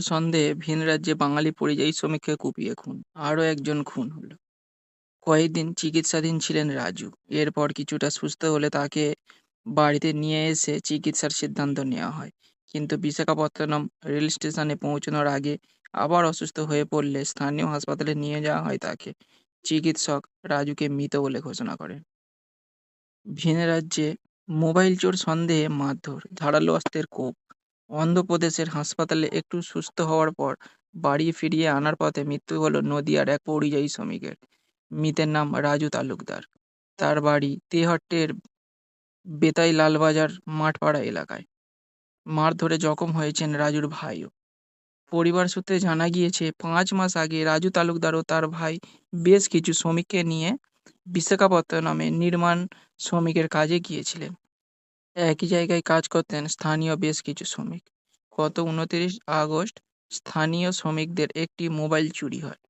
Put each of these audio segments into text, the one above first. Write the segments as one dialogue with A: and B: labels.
A: সন্দেহে ভিন রাজ্যে বাঙালি পরিযায়ী শ্রমিককে কুপিয়ে খুন। আরও একজন খুন হলো। কয়েকদিন চিকিৎসাধীন ছিলেন রাজু। এরপর কিছুটা সুস্থ হলে তাকে বাড়িতে নিয়ে এসে চিকিৎসার সিদ্ধান্ত নেওয়া হয়। কিন্তু বিশাখাপত্তনম রেল স্টেশনে পৌঁছানোর আগে আবার অসুস্থ হয়ে পড়লে স্থানীয় হাসপাতালে নিয়ে যাওয়া হয় তাকে। চিকিৎসক রাজুকে মৃত বলে ঘোষণা করেন। ভিন রাজ্যে মোবাইল চোর সন্দেহে মারধর, ধারালো অস্ত্রের কোপ অন্ধ্রপ্রদেশের হাসপাতালে একটু সুস্থ হওয়ার পর বাড়ি ফিরিয়ে আনার পথে মৃত্যু হলো নদিয়ার এক পরিযায়ী শ্রমিকের। মৃতের নাম রাজু তালুকদার। তার বাড়ি তেহট্টের বেতাই লালবাজার মাঠপাড়া এলাকায়। মারধরে জখম হয়েছেন রাজুর ভাইও। পরিবার সূত্রে জানা গিয়েছে, পাঁচ মাস আগে রাজু তালুকদার ও তার ভাই বেশ কিছু শ্রমিককে নিয়ে বিশাখাপত্তনমে নির্মাণ শ্রমিকের কাজে গিয়েছিলেন। একই জায়গায় কাজ করতেন স্থানীয় বেশ কিছু শ্রমিক। গত উনতিরিশ আগস্ট স্থানীয় শ্রমিকদের একটি মোবাইল চুরি হয়।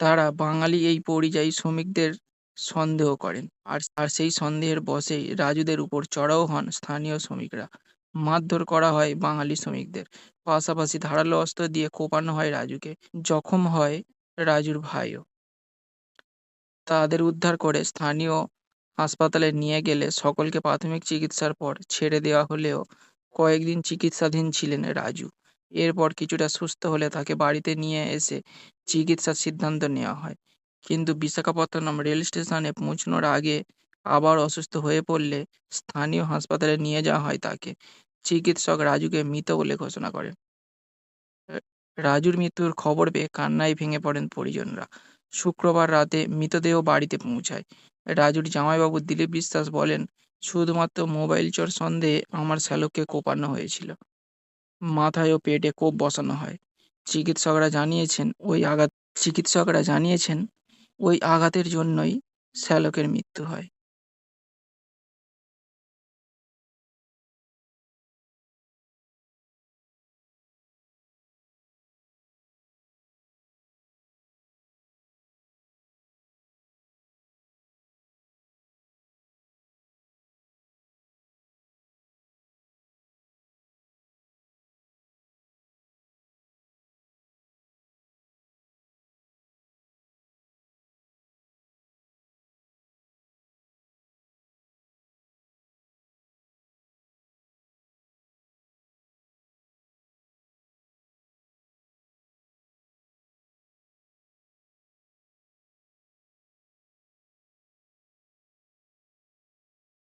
A: তারা বাঙালি এই পরিযায়ী শ্রমিকদের সন্দেহ করেন আর আর সেই সন্দেহের বশেই রাজুদের উপর চড়াও হন স্থানীয় শ্রমিকরা। মারধর করা হয় বাঙালি শ্রমিকদের। পাশাপাশি ধারালো অস্ত্র দিয়ে কোপানো হয় রাজুকে। জখম হয় রাজুর ভাইও। তাদের উদ্ধার করে স্থানীয় হাসপাতালে নিয়ে গেলে সকলকে প্রাথমিক চিকিৎসার পর ছেড়ে দেওয়া হলেও কয়েকদিন চিকিৎসাধীন ছিলেন রাজু। এরপর কিছুটা সুস্থ হলে তাকে বাড়িতে নিয়ে এসে চিকিৎসার সিদ্ধান্ত নেওয়া হয়। কিন্তু বিশাখাপত্তনম রেল স্টেশনে পৌঁছানোর আগে আবার অসুস্থ হয়ে পড়লে স্থানীয় হাসপাতালে নিয়ে যাওয়া হয় তাকে। চিকিৎসক রাজুকে মৃত বলে ঘোষণা করেন। রাজুর মৃত্যুর খবর পেয়ে কান্নায় ভেঙে পড়েন পরিজনরা। শুক্রবার রাতে মৃতদেহ বাড়িতে পৌঁছায়। রাজুর জামাইবাবু দিলীপ বিশ্বাস বলেন শুধুমাত্র মোবাইল চোর সন্দেহে আমার শ্যালককে কোপানো হয়েছিল। মাথায় ও পেটে কোপ বসানো হয়। চিকিৎসকরা জানিয়েছেন, ওই আঘাত চিকিৎসকরা জানিয়েছেন, ওই আঘাতের জন্যই শ্যালকের মৃত্যু হয়।